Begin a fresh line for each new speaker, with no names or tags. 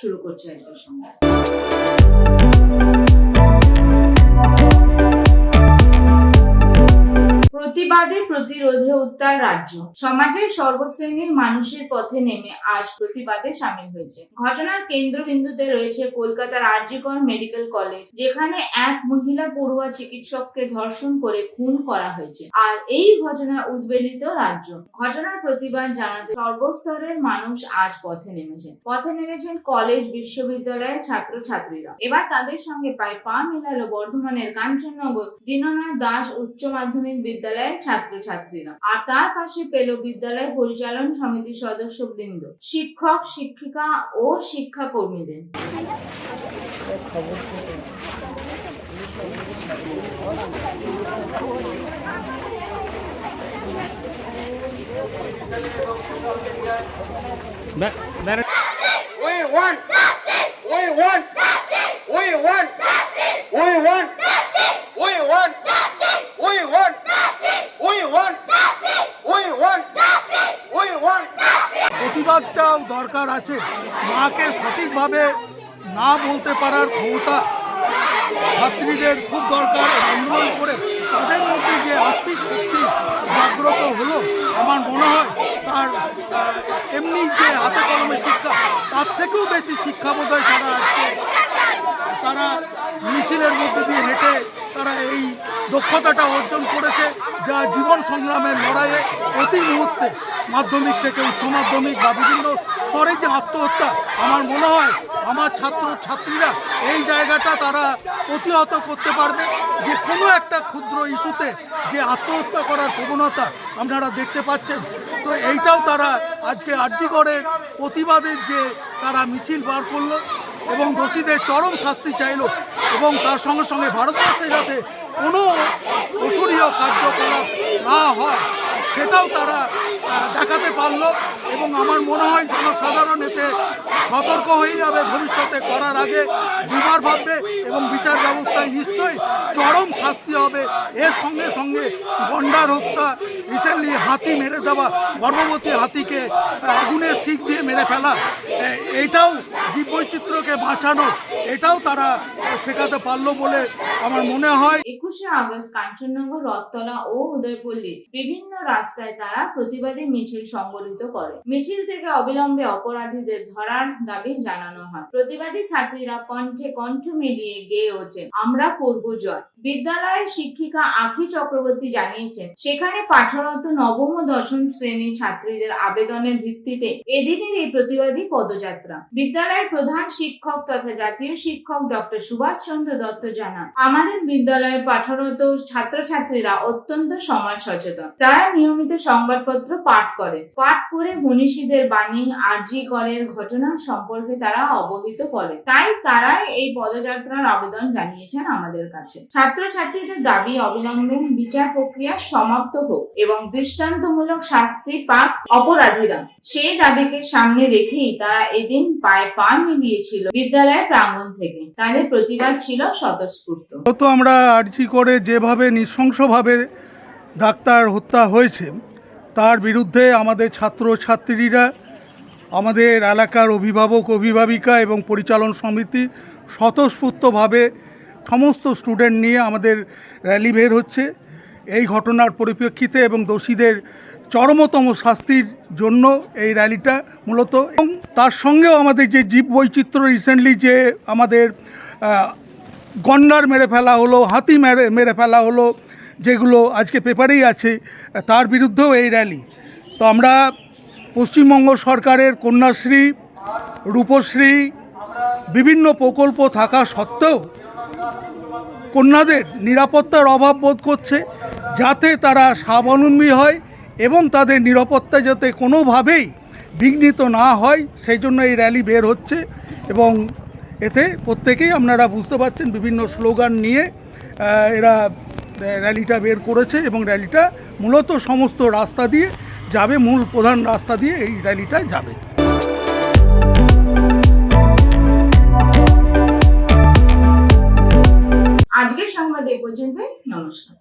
শুরু করছে আজকের সংবাদ। প্রতিবাদে প্রতিরোধে উত্তাল রাজ্য। সমাজের সর্বশ্রেণীর মানুষের পথে নেমে আজ প্রতিবাদে সামিল হয়েছে। ঘটনার কেন্দ্রবিন্দুতে রয়েছে কলকাতার আরজিকর মেডিকেল কলেজ, যেখানে এক মহিলা পড়ুয়া চিকিৎসককে ধর্ষণ করে খুন করা হয়েছে। আর এই ঘটনায় উদ্বেলিত রাজ্য। ঘটনার প্রতিবাদ জানাতে সর্বস্তরের মানুষ আজ পথে নেমেছেন। পথে নেমেছেন কলেজ, বিশ্ববিদ্যালয়ের ছাত্রছাত্রীরা। এবার তাদের সঙ্গে পায় পা মেলালো বর্ধমানের কাঞ্চননগর। দীননাথ দাস উচ্চ মাধ্যমিক বিদ্যালয়ের ছাত্রছাত্রীরা। আর তার পাশে পেল বিদ্যালয় পরিচালন সমিতির সদস্যবৃন্দ শিক্ষক শিক্ষিকা ও শিক্ষা কর্মীদের
Ba- Baron-
We want justice. We want justice. We want We want We want We want We want We want We want
প্রতিবাদটাও দরকার আছে। মাকে সঠিকভাবে না বলতে পারার ক্ষমতা ছাত্রীদের খুব দরকার আন্দোলন করে তাদের মধ্যে যে আর্থিক শক্তি জাগ্রত হলো, আমার মনে হয় তার এমনি যে হাতে কলমে শিক্ষা, তার থেকেও বেশি শিক্ষা বোধ হয় তারা আজকে, তারা মিছিলের মধ্যে দিয়ে হেঁটে তারা এই দক্ষতাটা অর্জন করেছে। জীবন সংগ্রামের লড়াইয়ে প্রতি মুহূর্তে মাধ্যমিক থেকে উচ্চ মাধ্যমিক বা বিভিন্ন স্তরে যে আত্মহত্যা আমার মনে হয় আমার ছাত্র ছাত্রীরা এই জায়গাটা তারা প্রতিহত করতে পারবে। যে কোনো একটা ক্ষুদ্র ইস্যুতে যে আত্মহত্যা করার প্রবণতা আপনারা দেখতে পাচ্ছেন। তো এইটাও তারা আজকে আর্যিগড়ের প্রতিবাদের যে তারা মিছিল বার করল এবং দোষীদের চরম শাস্তি চাইলো এবং তার সঙ্গে সঙ্গে ভারতবর্ষে যাতে কোনো অসুরীয় কার্যকলাপ না হয়, সেটাও তারা দেখাতে পারল এবং আমার মনে হয় জনসাধারণ এতে সতর্ক হয়ে যাবে, ভবিষ্যতে করার আগে দুবার ভাববে এবং বিচার ব্যবস্থায় নিশ্চয়ই চরম শাস্তি হবে। এর সঙ্গে সঙ্গে গন্ডার হত্যা, রিসেন্টলি হাতি মেরে দেওয়া, গর্ভবতী হাতিকে আগুনের শিখ দিয়ে মেরে ফেলা, এ- এইটাও জীববৈচিত্র্যকে বাঁচানো এটাও তারা শেখাতে পারল বলে আমার মনে হয়।
একুশে আগস্ট কাঞ্চননগর, রথতলা ও উদয়পল্লীর বিভিন্ন রাস্তায় তারা প্রতিবাদী মিছিল সংগঠিত করে। মিছিল থেকে অবিলম্বে অপরাধীদের ধরার দাবি জানানো হয়। প্রতিবাদী ছাত্রীরা কণ্ঠে কণ্ঠ মিলিয়ে গেয়ে ওঠেন আমরা করব জয়। বিদ্যালয়ের শিক্ষিকা আখি চক্রবর্তী জানিয়েছেন, সেখানে পাঠরত নবম ও দশম শ্রেণির ছাত্রীদের আবেদনের ভিত্তিতে এদিনের এই প্রতিবাদী পদযাত্রা। বিদ্যালয়ের প্রধান শিক্ষক তথা জাতীয় শিক্ষক ডক্টর সুভাষ চন্দ্র দত্ত জানান, আমাদের বিদ্যালয়ে পাঠরত ছাত্রছাত্রীরা অত্যন্ত সমাজ সচেতন। তারা নিয়মিত সংবাদপত্র পাঠ করে। পাঠ করে মনীষীদের বাণী, আরজি করের ঘটনা সম্পর্কে তারা অবহিত করে। তাই তারাই এই পদযাত্রার আবেদন জানিয়েছেন আমাদের কাছে। ছাত্রছাত্রীদের দাবি অবিলম্বে বিচার প্রক্রিয়া সমাপ্ত হোক এবং দৃষ্টান্তমূলক শাস্তি পাক অপরাধীরা। সেই দাবিকে সামনে রেখেই তারা এদিন পায়ে পা মিলিয়েছিল বিদ্যালয়ের প্রাঙ্গণ। থেকে। তাদের প্রতিবাদ ছিল স্বতঃস্ফূর্ত।
তো আমরা আর্জি করে যেভাবে নৃশংসভাবে ডাক্তার হত্যা হয়েছে, তার বিরুদ্ধে আমাদের ছাত্র ছাত্রীরা আমাদের এলাকার অভিভাবক, অভিভাবিকা এবং পরিচালন সমিতি স্বতঃস্ফূর্তভাবে সমস্ত স্টুডেন্ট নিয়ে আমাদের র্যালি বের হচ্ছে। এই ঘটনার পরিপ্রেক্ষিতে এবং দোষীদের চরমতম শাস্তির জন্য এই র্যালিটা মূলত এবং তার সঙ্গেও আমাদের যে জীব বৈচিত্র্য রিসেন্টলি যে আমাদের গন্ডার মেরে ফেলা হলো, হাতি মেরে মেরে ফেলা হলো, যেগুলো আজকে পেপারেই আছে, তার বিরুদ্ধেও এই র্যালি। তো আমরা পশ্চিমবঙ্গ সরকারের কন্যাশ্রী, রূপশ্রী, বিভিন্ন প্রকল্প থাকা সত্ত্বেও কন্যাদের নিরাপত্তার অভাব বোধ করছে, যাতে তারা স্বাবলম্বী হয় এবং তাদের নিরাপত্তা যাতে কোনোভাবেই বিঘ্নিত না হয়, সেই জন্য এই র্যালি বের হচ্ছে এবং এতে প্রত্যেকেই আপনারা বুঝতে পারছেন বিভিন্ন স্লোগান নিয়ে এরা র্যালিটা বের করেছে এবং র্যালিটা মূলত সমস্ত রাস্তা দিয়ে যাবে, মূল প্রধান রাস্তা দিয়ে এই র্যালিটা যাবে।
আজকের সংবাদ এ পর্যন্তই, নমস্কার।